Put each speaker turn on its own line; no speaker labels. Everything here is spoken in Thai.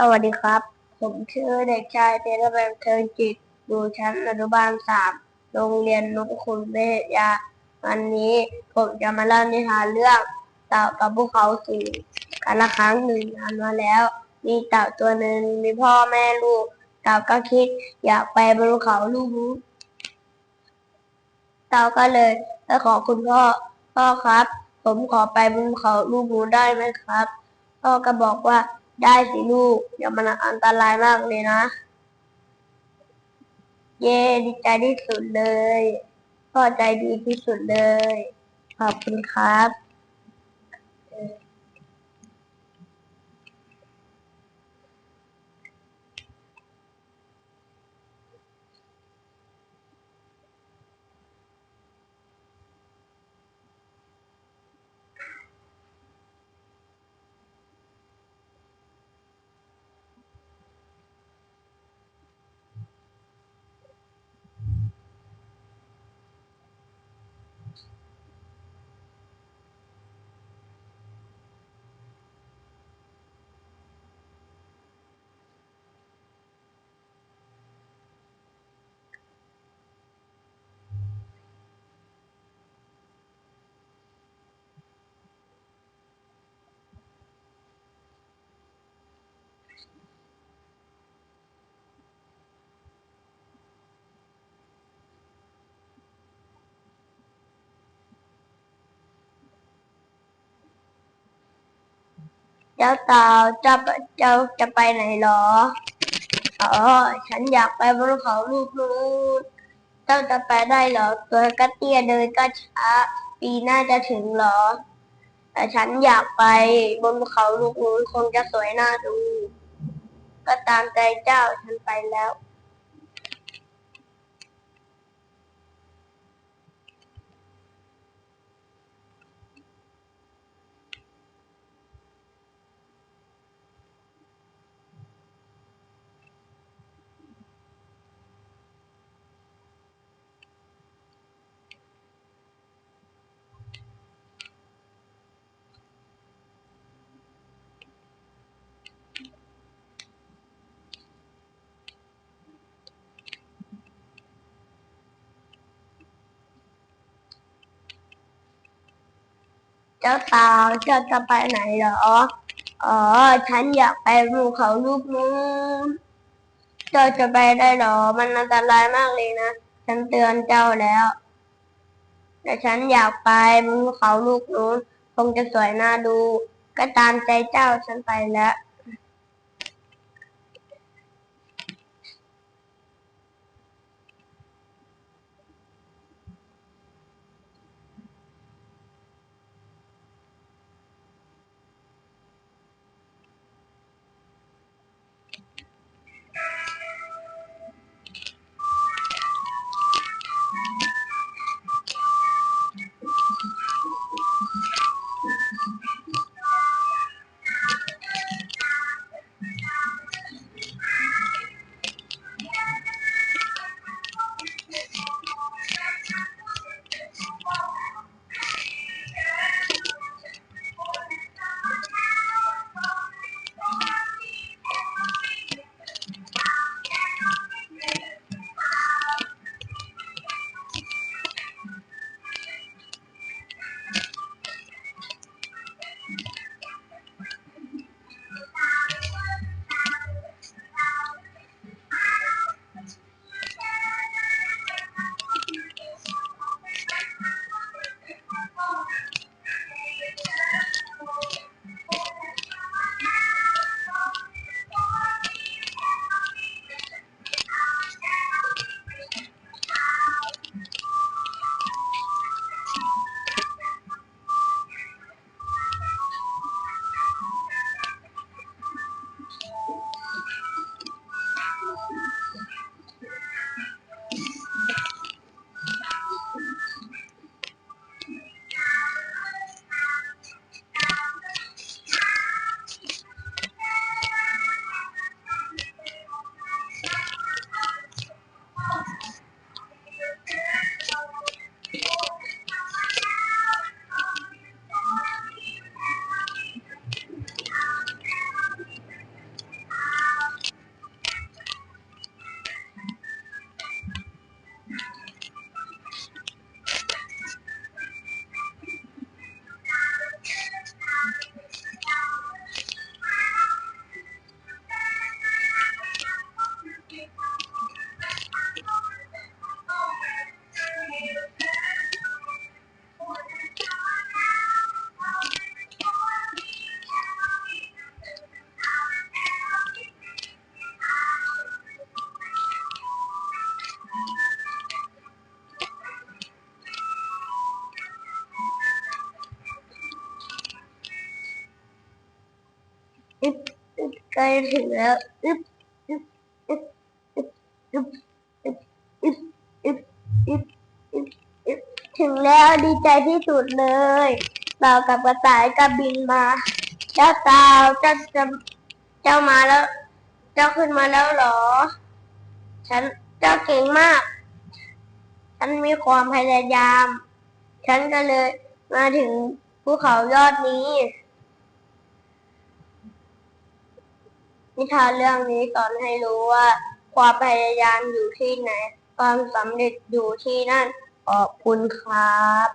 สวัสดีครับ ผมชื่อเด็กชายเทระแบบเทิงจิต อยู่ชั้นอนุบาลสาม โรงเรียนนพคุณเวทยา วันนี้ผมจะมาเล่านิทานเรื่องเต่ากับภูเขาสูงกันละครั้งหนึ่งนานมาแล้ว มีเต่าตัวหนึ่งมีพ่อแม่ลูก เต่าก็คิดอยากไปบนภูเขาลูกนู้เต่าก็เลยไปขอคุณพ่อ พ่อครับ ผมขอไปบนภูเขาลูกนู้ได้ไหมครับ พ่อก็บอกว่า ได้สิลูก เดี๋ยวมันอันตรายมากเลยนะ เย้ดีใจที่สุดเลยพ่อใจดีที่สุดเลย ขอบคุณครับ เจ้าเต่าจะเจ้าจะไปไหนหรอ อ๋อ ฉันอยากไปบนเขาลูกนู้นเจ้าจะไปได้เหรอ ตัวก็เตี้ยเดินก็ช้า ปีหน้าจะถึงเหรอ แต่ฉันอยากไปบนเขาลูกนู้นคงจะสวยน่าดู ก็ตามใจเจ้าฉันไปแล้ว จ้าต่าเจ้าจะไปไหนเหรอ อ๋อ ฉันอยากไปภูเขาลูกนู้น เจ้าจะไปได้เหรอ มันอันตรายมากเลยนะ ฉันเตือนเจ้าแล้ว แต่ฉันอยากไปภูเขาลูกนู้น คงจะสวยน่าดู ก็ตามใจเจ้าฉันไปแล้ว ใกล้ถึงแล้วอึบอึบอึบอึบอึบอึบอึบอึบอึบอึบอึบถึงแล้วดีใจที่สุดเลยเต่ากับกระต่ายก็บินมา เจ้าต่าเจ้าจะเจ้ามาแล้ว เจ้าขึ้นมาแล้วหรอ ฉันเจ้าเก่งมาก ฉันมีความพยายาม ฉันก็เลยมาถึงภูเขายอดนี้ นิทานเรื่องนี้สอนให้รู้ว่า ความพยายามอยู่ที่ไหน ความสำเร็จอยู่ที่นั่น ขอบคุณครับ